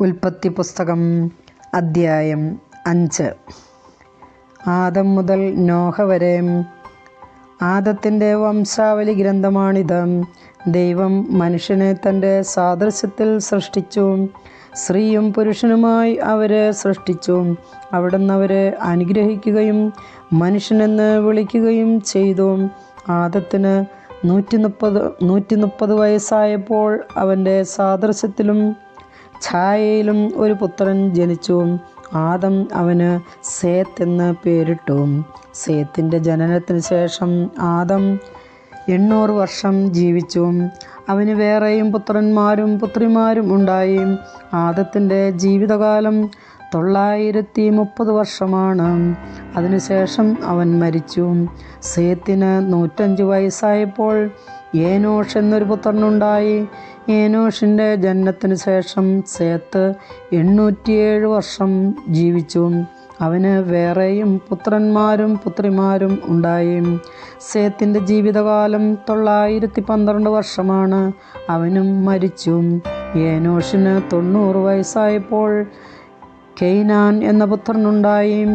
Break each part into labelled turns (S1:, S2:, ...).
S1: ഉൽപ്പത്തി പുസ്തകം അദ്ധ്യായം അഞ്ച്. ആദം മുതൽ നോഹ വരെ ആദത്തിന്റെ വംശാവലി ഗ്രന്ഥമാണിത്. ദൈവം മനുഷ്യനെ തന്റെ സാദൃശ്യത്തിൽ സൃഷ്ടിച്ചു. സ്ത്രീയും പുരുഷനുമായി അവരെ സൃഷ്ടിച്ചു. അവിടുന്ന് അവരെ അനുഗ്രഹിക്കുകയും മനുഷ്യനെന്ന് വിളിക്കുകയും ചെയ്തു. ആദത്തിന് നൂറ്റി മുപ്പത് നൂറ്റി മുപ്പത് വയസ്സായപ്പോൾ അവന്റെ സാദൃശ്യത്തിലും ഛായയിലും ഒരു പുത്രൻ ജനിച്ചു. ആദം അവന് സേത്ത് എന്ന് പേരിട്ടു. സേത്തിന്റെ ജനനത്തിന് ശേഷം ആദം എണ്ണൂറ് വർഷം ജീവിച്ചു. അവന് വേറെയും പുത്രന്മാരും പുത്രിമാരും ഉണ്ടായി. ആദത്തിന്റെ ജീവിതകാലം തൊള്ളായിരത്തി മുപ്പത് വർഷമാണ്. അതിനുശേഷം അവൻ മരിച്ചു. സേത്തിന് നൂറ്റഞ്ച് വയസ്സായപ്പോൾ ഏനോഷ് എന്നൊരു പുത്രനുണ്ടായി. ഏനോഷിന്റെ ജനനത്തിന് ശേഷം സേത്ത് എണ്ണൂറ്റിയേഴ് വർഷം ജീവിച്ചു. അവന് വേറെയും പുത്രന്മാരും പുത്രിമാരും ഉണ്ടായി. സേത്തിന്റെ ജീവിതകാലം തൊള്ളായിരത്തി പന്ത്രണ്ട് വർഷമാണ് അവനും മരിച്ചു. ഏനോഷിന് തൊണ്ണൂറ് വയസ്സായപ്പോൾ കെയ്നാൻ എന്ന പുത്രനുണ്ടായി.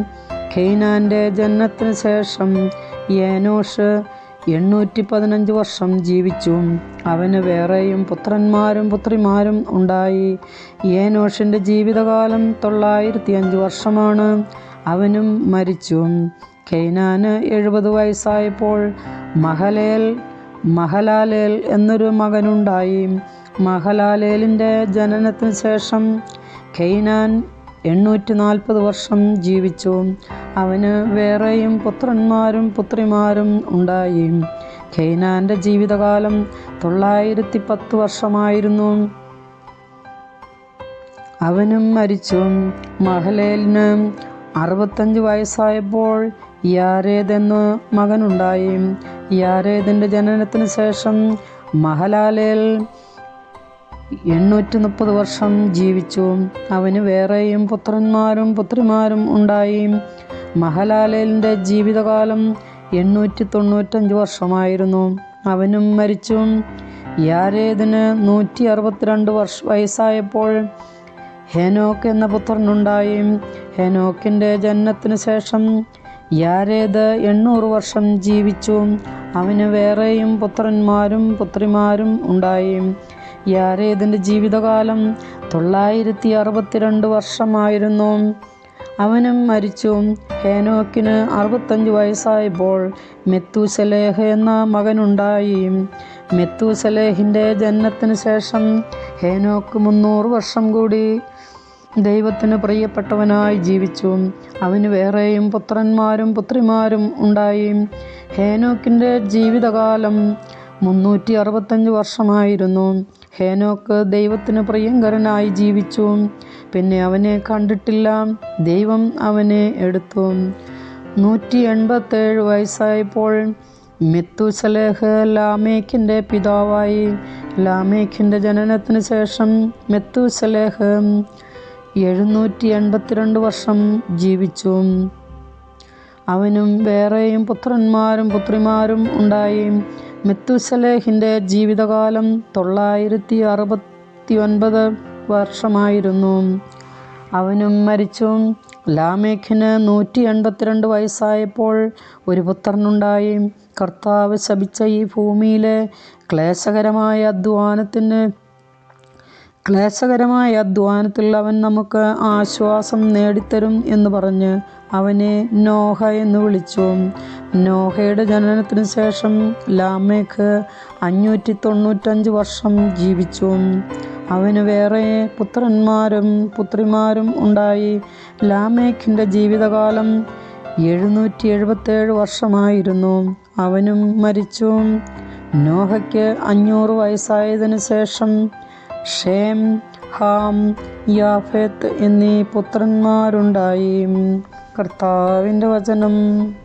S1: കെയ്നാന്റെ ജനനത്തിന് ശേഷം യേനോഷ് എണ്ണൂറ്റി പതിനഞ്ച് വർഷം ജീവിച്ചു. അവന് വേറെയും പുത്രന്മാരും പുത്രിമാരും ഉണ്ടായി. യേനോഷിന്റെ ജീവിതകാലം തൊള്ളായിരത്തി അഞ്ച് വർഷമാണ് അവനും മരിച്ചു. കെയ്നാന് എഴുപത് വയസ്സായപ്പോൾ മഹലേൽ മഹലാലേൽ എന്നൊരു മകനുണ്ടായി. മഹലാലേലിന്റെ ജനനത്തിന് ശേഷം കെയ്നാൻ എണ്ണൂറ്റി നാൽപ്പത് വർഷം ജീവിച്ചു. അവന് വേറെയും പുത്രന്മാരും പുത്രിമാരും ഉണ്ടായി. ഖൈനാന്റെ ജീവിതകാലം തൊള്ളായിരത്തി പത്ത് വർഷമായിരുന്നു. അവനും മരിച്ചു. മഹലേലിന് അറുപത്തഞ്ച് വയസ്സായപ്പോൾ യാരേദ് എന്ന മകനുണ്ടായി. യാരേദിന്റെ ജനനത്തിന് ശേഷം മഹലാലേൽ എണ്ണൂറ്റി മുപ്പത് വർഷം ജീവിച്ചു അവന് വേറെയും പുത്രന്മാരും പുത്രിമാരും ഉണ്ടായി. മഹലാലേലിന്റെ ജീവിതകാലം എണ്ണൂറ്റി തൊണ്ണൂറ്റഞ്ച് വർഷമായിരുന്നു. അവനും മരിച്ചു. യാരേദിന് നൂറ്റി അറുപത്തിരണ്ട് വർഷ വയസ്സായപ്പോൾ ഹെനോക്ക് എന്ന പുത്രനുണ്ടായി. ഹെനോക്കിന്റെ ജനനത്തിന് ശേഷം യാരേത് എണ്ണൂറ് വർഷം ജീവിച്ചു. അവന് വേറെയും പുത്രന്മാരും പുത്രിമാരും ഉണ്ടായി. യാരേദിന്റെ ജീവിതകാലം തൊള്ളായിരത്തി അറുപത്തിരണ്ട് വർഷമായിരുന്നു. അവനും മരിച്ചു. ഹേനോക്കിന് അറുപത്തഞ്ച് വയസ്സായപ്പോൾ മെത്തൂസലേഹ എന്ന മകനുണ്ടായി. മെത്തൂസലേഹിന്റെ ജനനത്തിന് ശേഷം ഹേനോക്ക് മുന്നൂറ് വർഷം കൂടി ദൈവത്തിന് പ്രിയപ്പെട്ടവനായി ജീവിച്ചു. അവന് വേറെയും പുത്രന്മാരും പുത്രിമാരും ഉണ്ടായി. ഹേനോക്കിന്റെ ജീവിതകാലം മുന്നൂറ്റി അറുപത്തഞ്ച് വർഷമായിരുന്നു. ഹേനോക്ക് ദൈവത്തിന് പ്രിയങ്കരനായി ജീവിച്ചു. പിന്നെ അവനെ കണ്ടിട്ടില്ല. ദൈവം അവനെ എടുത്തു. നൂറ്റി എൺപത്തേഴ് വയസ്സായപ്പോൾ മെത്തുസലേഹ് ലാമേക്കിന്റെ പിതാവായി. ലാമേക്കിന്റെ ജനനത്തിന് ശേഷം മെത്തുസലേഹ് എഴുന്നൂറ്റി എൺപത്തിരണ്ട് വർഷം ജീവിച്ചു. അവനും വേറെയും പുത്രന്മാരും പുത്രിമാരും ഉണ്ടായി. മെത്തുസലേഹിന്റെ ജീവിതകാലം തൊള്ളായിരത്തി അറുപത്തി ഒൻപത് വർഷമായിരുന്നു. അവനും മരിച്ചു ലാമേഖിന് നൂറ്റി എൺപത്തിരണ്ട് വയസ്സായപ്പോൾ ഒരു പുത്രനുണ്ടായി. കർത്താവ് ശപിച്ച ഈ ഭൂമിയിലെ ക്ലേശകരമായ അധ്വാനത്തിന് ക്ലേശകരമായ അധ്വാനത്തിൽ അവൻ നമുക്ക് ആശ്വാസം നേടിത്തരും എന്ന് പറഞ്ഞ് അവനെ നോഹ എന്ന് വിളിച്ചു. നോഹയുടെ ജനനത്തിന് ശേഷം ലാമേക്ക് അഞ്ഞൂറ്റി തൊണ്ണൂറ്റഞ്ച് വർഷം ജീവിച്ചു. അവന് വേറെ പുത്രന്മാരും പുത്രിമാരും ഉണ്ടായി. ലാമേഖിന്റെ ജീവിതകാലം എഴുന്നൂറ്റി എഴുപത്തേഴ് വർഷമായിരുന്നു. അവനും മരിച്ചു. നോഹയ്ക്ക് അഞ്ഞൂറ് വയസ്സായതിനു ശേഷം ഷേം ഹാം യാഫേത്ത് എന്നീ പുത്രന്മാരുണ്ടായി. കർത്താവിന്റെ വചനം.